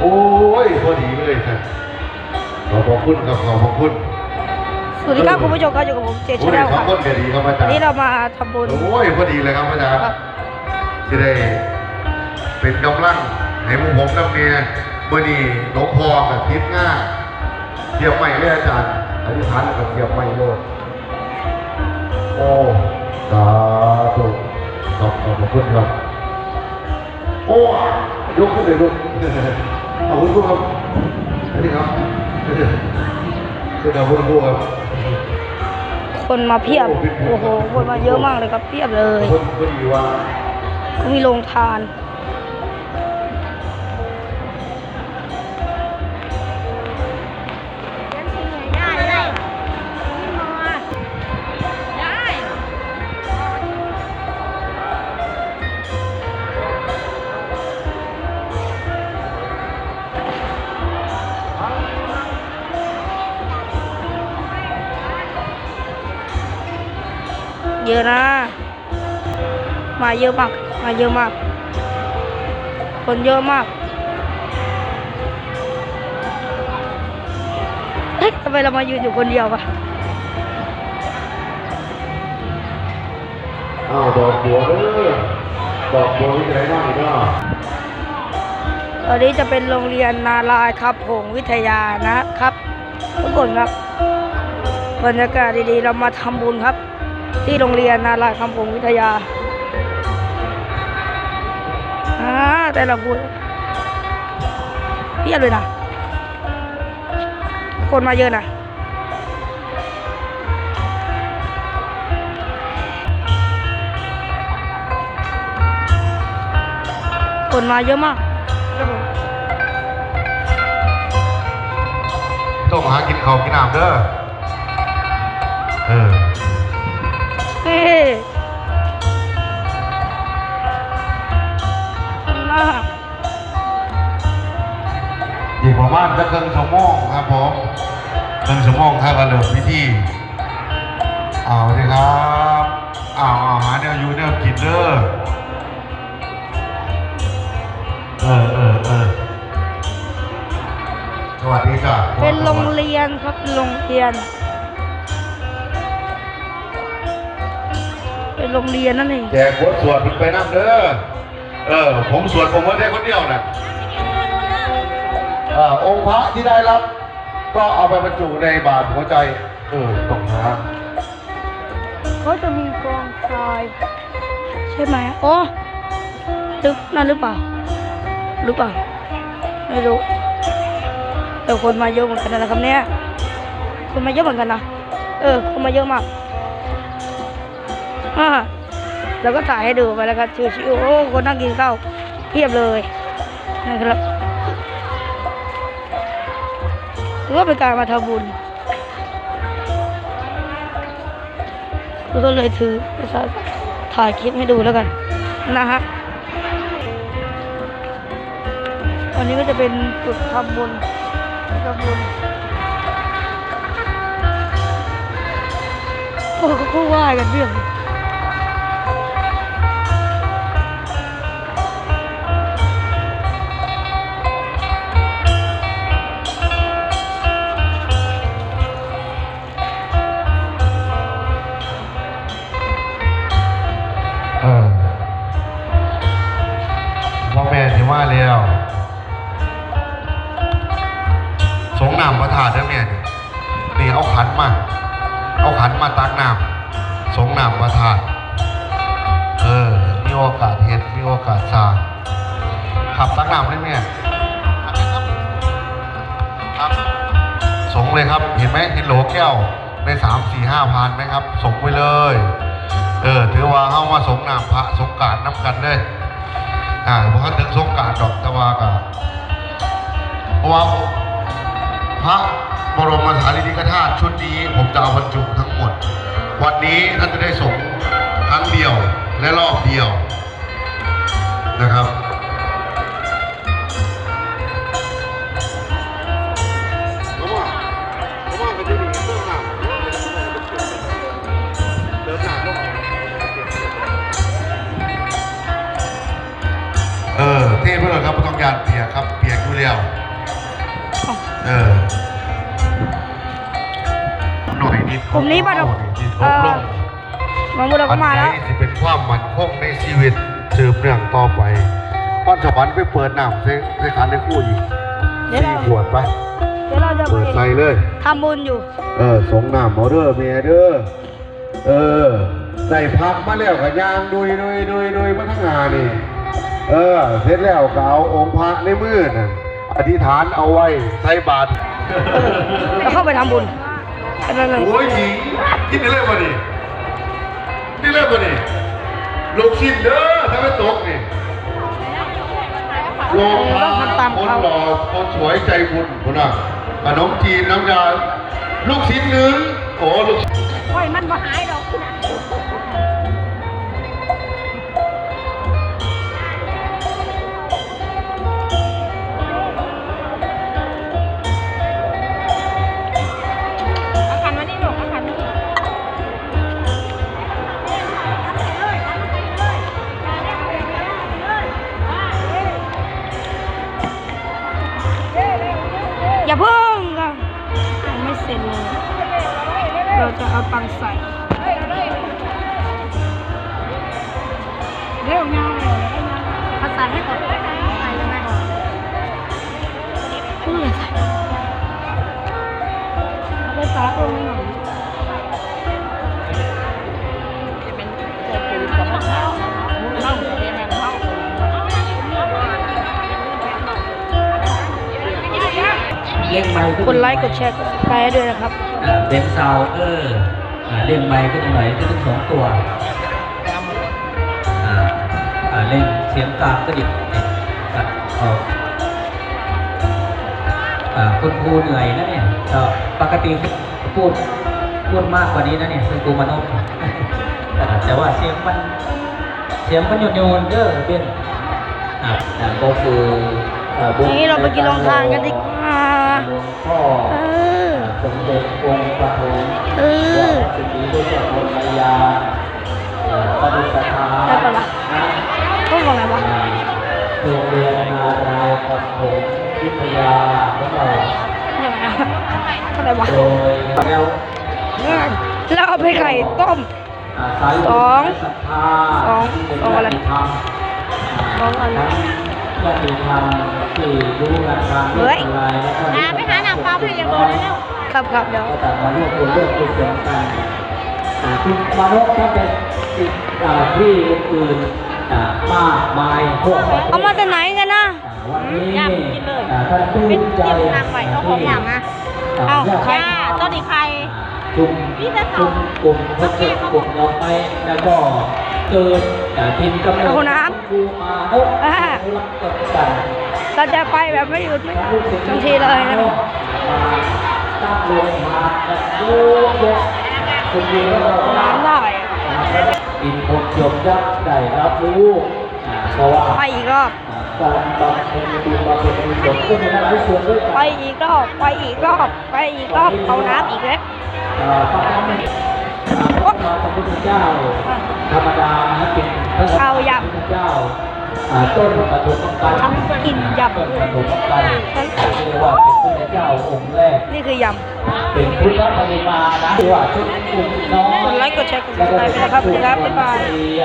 โอ้ยพอดีเลยครับขอบพระคุณครับขอบพระคุณสวัสดีครับคุณผู้ชมครับอยู่กับผมเจชโอ้ยแนลขอค่ะบคุณก็ดีครับอาจารวันย์นี้เรามาทำบุญ โอ้ยพอดีเลยครับอาจารย์ครับ ที่ได้เป็นกำลังให้หมุผมนำเมียเมื่อนี้หลวงพ่อกับทิพย์ง่าเทียบใหม่เลยอาจารย์อธิษฐานแล้วก็เทียบใหม่เลยโอ้สาธุขอบขอบพระคุณครับ โอ้ยกขึ้นเลยลูกขอบคุณครับอันนี้ครับคือขอบคุณครับคนมาเพียบ โอ้โห คนมาเยอะมากเลยครับเพียบเลย คนพอดีว่าก็มีโรงทาน เยอะนะ มาเยอะมาก มาเยอะมาก คนเยอะมากเฮ้ยทำไมเรามายืนอยู่คนเดียวปะอ้าวดอกบัวเด้อดอกบัวมีอะไรบ้างอีกเนาะตอนนี้จะเป็นโรงเรียนนาลายครับผงวิทยานะครับทุกคนครับบรรยากาศดีๆ เรามาทำบุญครับ ที่โรงเรียนนาลาคำผงวิทยาอ่าแต่ละบุญเพียบเลยนะ คนมาเยอะนะคนมาเยอะมากต้องหากินข้าวกินน้ำเด้อเออ เฮ้มากอีกประมาณจะครึ่งชั่วโมงครับผมครึ่งชั่วโมงถ้าก็เริ่มพิธีเอาเลยครับเอาเอาหาแนวอยู่แนวกินเด้อเออเออเออสวัสดีจ้ะเป็นโรงเรียนครับโรงเรียน โรงเรียนนั่นเองแจกบทสวดมันไปนั่งเด้อ เออ ผมสวดผมว่าได้คนเดียวนะอ่าองค์พระที่ได้รับ ก็เอาไปบรรจุในบาตรหัวใจ เออต้องหาเขาจะมีกองทรายใช่ไหมอ๋อหรือนั่นหรือเปล่า หรือเปล่า ไม่รู้ แต่คนมาเยอะเหมือนกันนะครับเนี่ย คนมาเยอะเหมือนกันนะ เออ คนมาเยอะมากอ่า แล้วก็ถ่ายให้ดูไปแล้วครับชิวๆโอ้คนนั่งกินข้าวเพียบเลยนะครับถือว่าเป็นการมาทำบุญก็เลยถือถ่ายคลิปให้ดูแล้วกันนะฮะวันนี้ก็จะเป็นจุดทำบุญทำบุญโอ้ก็ไหว้กันเรื่อง แล้วสงน้ำพระธาตุเด้อแม่นี่นี่เอาขันมา เอาขันมาตักน้ำสงน้ำพระธาตุเออ มีโอกาสเห็นมีโอกาสสร้างขับตักน้ำได้ไหมอันนี้ครับครับสงเลยครับเห็นไหมเห็นโหลแก้วในสามสี่ห้าพันไหมครับสงไปเลย เออ ถือว่าเข้ามาสงน้ำพระสงการน้ำกันเลย อ่าเพราะถึงสงการดอกตะวากับเพราะว่าพระบรมสารีริกธาตุชุดนี้ผมจะเอาบรรจุทั้งหมด วันนี้ท่านจะได้สงครั้งเดียวและรอบเดียวนะครับ อยู่แล้วอ๋อเออหน่อยนิดกลุ่มนี้ป่ะครับนิดลเอ่งลองมาบุเราก็มาแล้วอันไหนที่เป็นความมั่นคงในชีวิตสืบเนื่องต่อไปป้อนสวรรค์ไปเปิดน้ำใส่ใส่ขันในคู่อีกเดี๋ยวสี่เราขวดไปเดี๋ยวเราจะไปเปิดใส่เลยทำบุญอยู่ เออสงน้ำหมอเด้อเมียเด้อเออใส่พักมาแล้วกับยางดุยดุยดุยดุยมาทั้งงานนี่ เออ เสร็จแล้วก็เอาองค์พระในมือน่ะ อธิษฐานเอาไว้ใส่บาตรแล้วเข้าไปทำบุญแค่นั้นเลยโอ้ยหญิงกินได้เลยป่ะนี่นี่เลยป่ะนี่ลูกชิ้นเด้อถ้าไม่ตกนี่โลงพาคนหล่อคนสวยใจบุญคนน่ะขนมจีนน้ำยาลูกชิ้นหนึ่งโอ้ลูกชิ้นโอ้ยมันมาหายดอกเอ ตังค์ใส่เร็วงานเลยเอาใส่ให้ก่อนใส่ยังไงก่อนพูดเลยใส่เอาไปตากลงหน่อยจะเป็นตัวปุ๋ยธรรมชาติเล่าจะเป็นแมงเม่าเล่งไม้กดไลค์กดแชร์กดติดตามด้วยนะครับเป็นซาวเออร์อ่า เล่งไม้ก็จะหน่อยก็ต้องสองตัวอ่าอ่าเล่งเสียงกลางก็ดิบตัดออกอ่าคุณครูเหนื่อยนะเนี่ยก็ปกติพูดพูดมากกว่านี้นะเนี่ยคุณครูมานพอ่าแต่ว่าเสียงมันเสียงมันโยนโยนๆเด้อเป็นอ่าอ่าก็คืออ่าบุญนี่เราไปกินรองทานกันดีกว่า สมเด็จองค์ปฐมเออสิริด้วยเจ้าพรยาเอ่อปฏิสถานได้ปะวะนะต้องบอกอะไรวะโรงเรียนนารายปฐมวิทยาของเรายังไงอะเท่าไหร่วะโดยแล้วแล้วเอาไปไข่ต้มอ่าสายสองศรัทธาสองที่เป็นสองอะไรญาติธรรมสองอะไรญาติธรรมที่รู้งานการเฮ้ยอะไรแล้วก็อ่าไปหาหนังเปล่าพี่ยังโดนแล้ว ครับครับเดี๋ยวก็แต่มาร่วมบุญร่วมกุศลกันอ่าคุณมานพท่านจะติดอ่าที่อื่นๆอ่ามากมายทั่วประเทศเอามาจากไหนกันนะอ่าวันนี้ย่ากินเลยอ่าท่านผู้เป็นใจกินนางใหม่เอาของอย่างอะเอาญติย่าต้นอีไข่ชุมพี่จะชุเอามกลุ่มคนเกิดกลุ่มเราไปแล้วก็เกิดอ่าทินกำเนิดเอาน้ครูมานพอ่ารักกันเราจะไปแบบไม่หยุดไม่ทันทีเลยนะ ตั้งโรงทานกันเยอะแยะคุณดีแล้วเราน้ำได้อะอินพจยมยักษ์ได้รับรู้อ่าเพราะว่าไปอีกรอบการบำเพ็ญบุญบำเพ็ญกุศลก็มีหลายส่วนด้วยกันไปอีกรอบไปอีกรอบไปอีกรอบเอาน้ำอีกแล้วอ่าพระธรรมอ่าพระพุทธเจ้าธรรมดานะเป็นพระเอายำพุทธเจ้าอ่า ต้นปฐมกาลทำกินยำต้นปฐมกาลเรียกว่าเป็นพระเจ้าองค์แรก นี่คือยเป็นพุทธปฏิมานะที่ว่าชุดกลุ่มน้อยกดไลค์กดแชร์กดติดตามด้วยนะครับสวัสดีครับบ๊ายบายย